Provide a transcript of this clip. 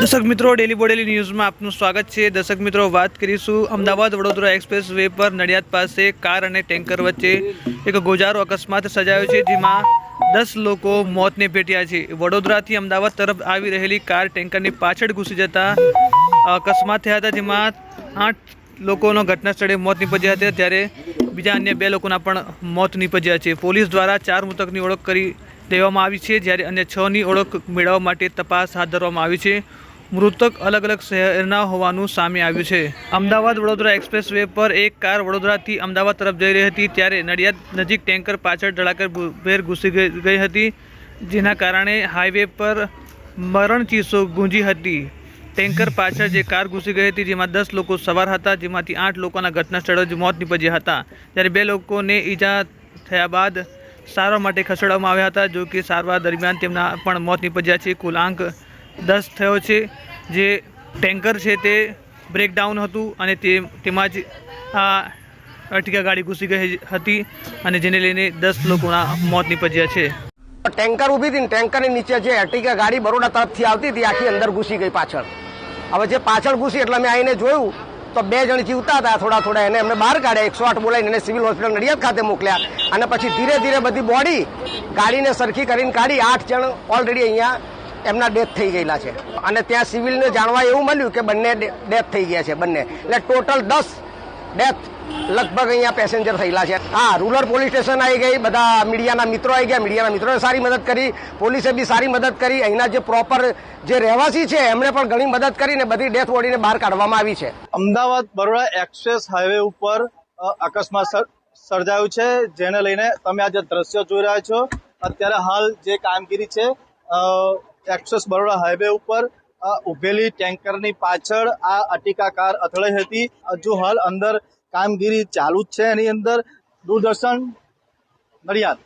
દર્શક મિત્રો ડેલી બોડેલી ન્યૂઝમાં આપનું સ્વાગત છે. દર્શક મિત્રો, વાત કરીશું અમદાવાદ વડોદરા એક્સપ્રેસ વે પર નડિયાદ પાસે કાર અને ટેન્કર વચ્ચે એક ગોજારો અકસ્માત સર્જાયો છે, જેમાં દસ લોકો મોતને ભેટ્યા છે. વડોદરાથી અમદાવાદ તરફ આવી રહેલી કાર ટેન્કરની પાછળ ઘૂસી જતા અકસ્માત થયા હતા, જેમાં આઠ લોકોનો ઘટના સ્થળે મોત નીપજ્યા હતા. ત્યારે બીજા અન્ય બે લોકોના પણ મોત નીપજ્યા છે. પોલીસ દ્વારા ચાર મૃતકની ઓળખ કરી દેવામાં આવી છે. જ્યારે અન્ય છની ઓળખ મેળવવા માટે તપાસ હાથ ધરવામાં આવી છે. મૃતક અલગ અલગ શહેરના હોવાનું સામે આવ્યું છે. અમદાવાદ વડોદરા એક્સપ્રેસ વે પર એક કાર વડોદરાથી અમદાવાદ તરફ જઈ રહી હતી ત્યારે નડિયાદ નજીક ટેન્કર પાછળ ધડાકાભેર ઘૂસી ગઈ ગઈ હતી, જેના કારણે હાઈવે પર મરણ ચીસો ગુંજી હતી. ટેન્કર પાછળ જે કાર ઘૂસી ગઈ હતી, જેમાં દસ લોકો સવાર હતા, જેમાંથી આઠ લોકોના ઘટના સ્થળે જ મોત નીપજ્યા હતા. જ્યારે બે લોકોને ઈજા થયા બાદ સારવાર માટે ખસેડવામાં આવ્યા હતા જો કે સારવાર દરમિયાન તેમના પણ મોત નીપજ્યા છે. કુલ આંક દસ થયો છે. જે ટેન્કર છે તે બ્રેકડાઉન હતું અને તે તેમાં જ આ અર્ટિકા ગાડી ઘૂસી ગઈ હતી અને જેને લઈને દસ લોકોના મોત નીપજ્યા છે. ટેન્કર ઊભી હતી ટેન્કરની નીચે જે એર્ટિકા ગાડી બરોડા તરફથી આવતી હતી, આખી અંદર ઘૂસી ગઈ પાછળ. હવે જે પાછળ ઘૂસી એટલે મેં આવીને જોયું, તો બે જણ જીવતા હતા થોડા થોડા, એને એમને બહાર કાઢ્યા, એકસો આઠ બોલાવીને એને સિવિલ હોસ્પિટલ નડિયાદ ખાતે મોકલ્યા અને પછી ધીરે ધીરે બધી બોડી ગાડીને સરખી કરીને કાઢી. આઠ જણ ઓલરેડી અહીંયા એમના ડેથ થઈ ગયેલા છે. અને ત્યાં સિવિલને જાણવા એવું મળ્યું કે બંને ડેથ થઈ ગયા છે, બંને. એટલે ટોટલ દસ ડેથ લગભગ અહીંયા પેસેન્જર થયેલા છે. હા રૂરલ પોલીસ સ્ટેશન આવી ગઈ, બધા મીડિયાના મિત્રો આવી ગયા, મીડિયાના મિત્રોએ સારી મદદ કરી, પોલીસે બી સારી મદદ કરી. અહીંના જે પ્રોપર જે રહેવાસી છે, એમણે પણ ઘણી મદદ કરીને બધી ડેથ બોડીને બહાર કાઢવામાં આવી છે. અમદાવાદ બરોડા એક્સપ્રેસ હાઈવે ઉપર અકસ્માત સર- સર્જાયું છે, જેને લઈને તમે આ જે દ્રશ્યો જોઈ રહ્યા છો. અત્યારે હાલ જે કામગીરી છે અ, એક્સપ્રેસ બરોડા હાઈવે ઉપર ઉભેલી ટેન્કરની પાછળ આ અટિકા કાર અથડાઈ હતી. હજુ હાલ અંદર કામગીરી ચાલુ જ છે. એની અંદર દૂરદર્શન નડિયાદ.